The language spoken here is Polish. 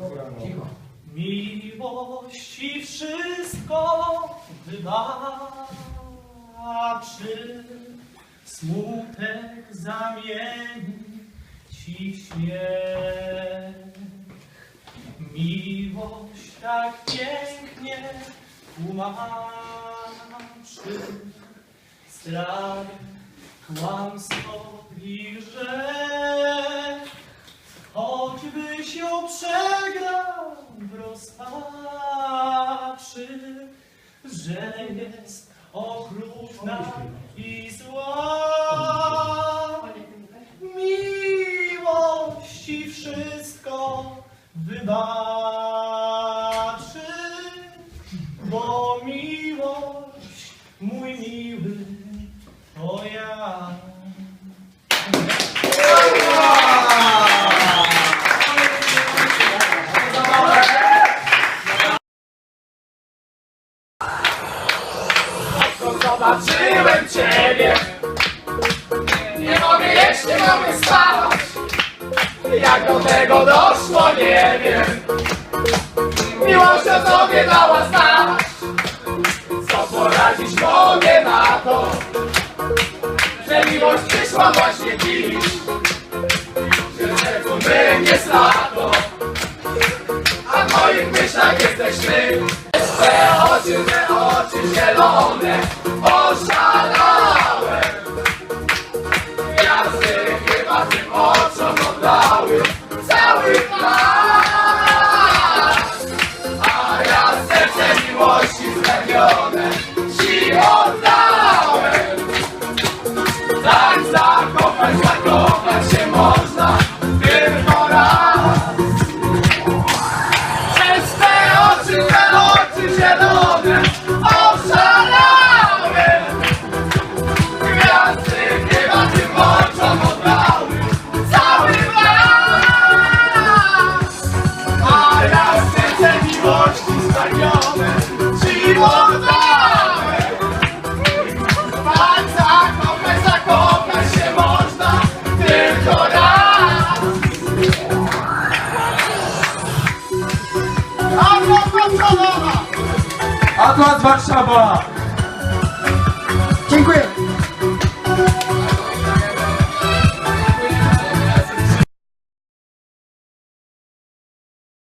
No. Cicho. Miłości wszystko wybaczy, smutek zamieni ci śmiech. Miłość tak pięknie tłumaczy strach, kłamstwo i grzech. Choćbyś ją przegrał w rozpaczy, że jest okrutna i zła. Miłości wszystko wybaczy, bo miłość, mój miły, Zobaczyłem Ciebie. Nie mogę jeść, nie mogę spać. Jak do tego doszło, nie wiem. Miłość o Tobie dała znać. Co poradzić mogę na to Że miłość przyszła właśnie dziś. Że sercu będzie lato A w moich myślach jesteś Ty miłości zbawione Ci oddałem. Tak zakochać, zakochać się można Tylko raz. Przez te oczy, te oczy zielone oszalałem Atlas Warszawa! Dziękuję.